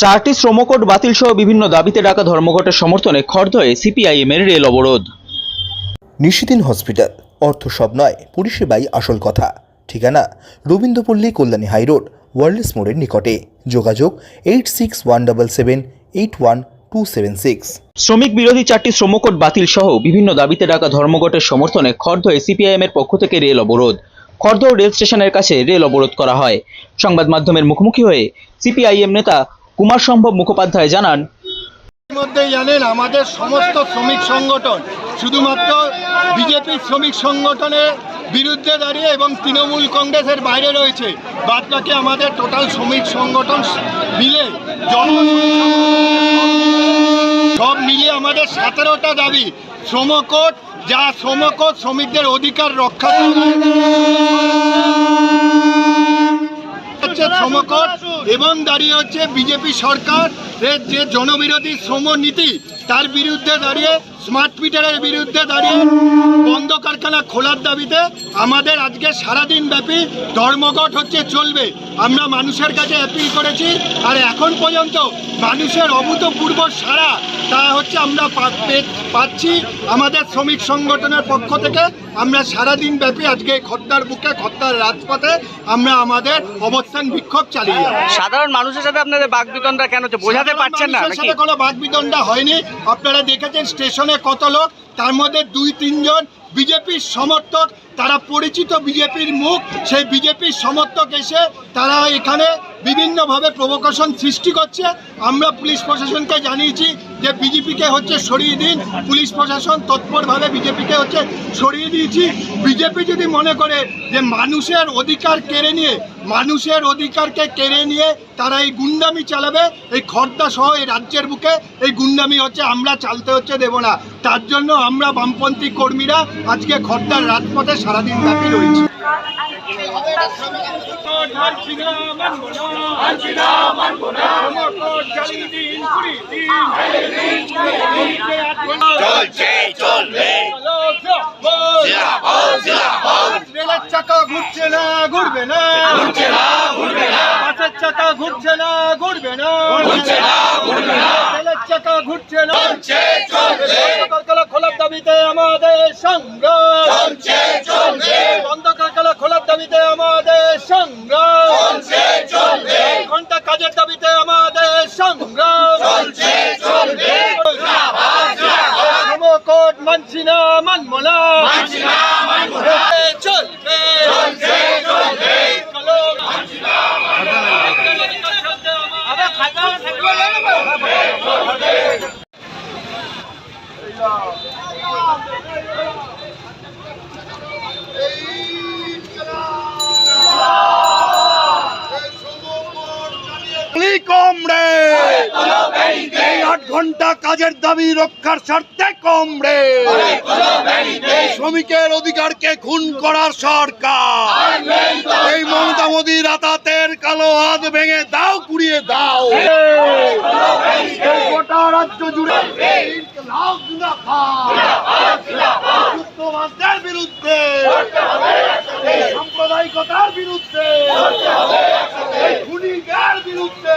চারটি শ্রমকোড বাতিল সহ বিভিন্ন দাবিতে ডাকা ধর্মঘটের সমর্থনে খড়দহে সিপিআইএম এর রেল অবরোধ। নিশিদিন হসপিটাল অর্থ সব নয় পরিষেবাই আসল কথা। ঠিকানা রবীন্দ্রপল্লী কল্যাণী হাইরোড ওয়ার্ল্ডস মোড়ের নিকটে। যোগাযোগ eight six one double seven eight one two seven six. শ্রমিক বিরোধী চারটি শ্রমকোড বাতিল সহ বিভিন্ন দাবিতে ডাকা ধর্মঘটের সমর্থনে খড়দহে সিপিআইএম এর পক্ষ থেকে রেল অবরোধ। খড়দহ রেল স্টেশনের কাছে রেল অবরোধ করা হয়। সংবাদ মাধ্যমের মুখোমুখি হয়ে সিপিআইএম নেতা কুমার সম্ভব মুখোপাধ্যায় জানান মধ্যেই জানেন, আমাদের সমস্ত শ্রমিক সংগঠন, শুধুমাত্র বিজেপি শ্রমিক সংগঠনের বিরুদ্ধে দাঁড়িয়ে এবং তৃণমূল কংগ্রেসের বাইরে রয়েছে। বাদ বাকি আমাদের টোটাল শ্রমিক সংগঠন মিলে জন সব মিলিয়ে আমাদের সতেরোটা দাবি। শ্রমকোট, যা শ্রমকোট শ্রমিকদের অধিকার রক্ষা শ্রমকর এবং দাঁড়িয়ে হচ্ছে বিজেপি সরকার এর যে জনবিরোধী শ্রম নীতি তার বিরুদ্ধে দাঁড়িয়ে স্মার্ট মিটারের বিরুদ্ধে দাঁড়িয়ে বন্ধ কারখানা খোলার দাবিতে আমাদের আজকে সারাদিন ব্যাপী ধর্মঘট হচ্ছে, চলবে। আমরা মানুষের কাছে অ্যাপিল করেছি, আর এখন পর্যন্ত মানুষের অভূতপূর্ব সারা তা হচ্ছে আমরা পাচ্ছি আমাদের শ্রমিক সংগঠনের পক্ষ থেকে। আমরা সারাদিন ব্যাপী আজকে খদ্দার বুকে, খদ্দার রাজপথে আমরা আমাদের অবস্থান বিক্ষোভ চালিয়ে সাধারণ মানুষের সাথে আপনাদের বাগবিতনটা কেন হচ্ছে? বোঝাতে সাধারণ পারছেন না নাকি? সাথে কোনো বাদবিদন্ডা হয়নি। আপনারা দেখেছেন স্টেশনে কত লোক তার মধ্যে দুই তিনজন বিজেপির সমর্থক তারা পরিচিত বিজেপির মুখ সেই বিজেপির সমর্থক এসে তারা এখানে বিভিন্নভাবে প্রভোকেশন সৃষ্টি করছে। আমরা পুলিশ প্রশাসনকে জানিয়েছি যে বিজেপিকে হচ্ছে সরিয়ে দিন। পুলিশ প্রশাসন তৎপরভাবে বিজেপিকে হচ্ছে সরিয়ে দিয়েছি। বিজেপি যদি মনে করে যে মানুষের অধিকার কেড়ে নিয়ে, মানুষের অধিকারকে কেড়ে নিয়ে তারা এই গুন্ডামি চালাবে, এই খর্দা সহ এই রাজ্যের বুকে এই গুন্ডামি হচ্ছে আমরা চালতে হচ্ছে দেব না। তার জন্য আমরা বামপন্থী কর্মীরা আজকে খর্দার রাজপথে সারাদিন ব্যাপী রয়েছি। চলছে চলবে রেলের চাকা ঘুরছে না ঘুরবে না ঘুরছে না ঘুরবে না বাসের চাকা ঘুরছে না ঘুরবে না ঘুরছে না ঘুরবে না রেলের চাকা ঘুরছে না চলছে। চলবে কারখানা খোলার দাবিতে আমাদের সংগ্রাম চলছে চলবে বন্ধ কারখানা খোলার দাবিতে আমাদের সংগ্রাম চলছে চলবে ঘণ্টা কাজের দাবিতে আমাদের সংগ্রাম চলছে চলবে শ্রমকোট মানছি না মানব না মানছি না, মানব না। চলবে চলছে চলবে কমরে আট ঘণ্টা কাজের দাবি রক্ষার স্বার্থে কমরে শ্রমিকের অধিকারকে খুন করার সরকার। এই মমতা মোদী রাতাতের কালো হাত ভেঙে দাও, কুড়িয়ে দাও। গোটা রাজ্য জুড়ে বিরুদ্ধে এই সাম্প্রদায়িকতার বিরুদ্ধে এই খুনিদের বিরুদ্ধে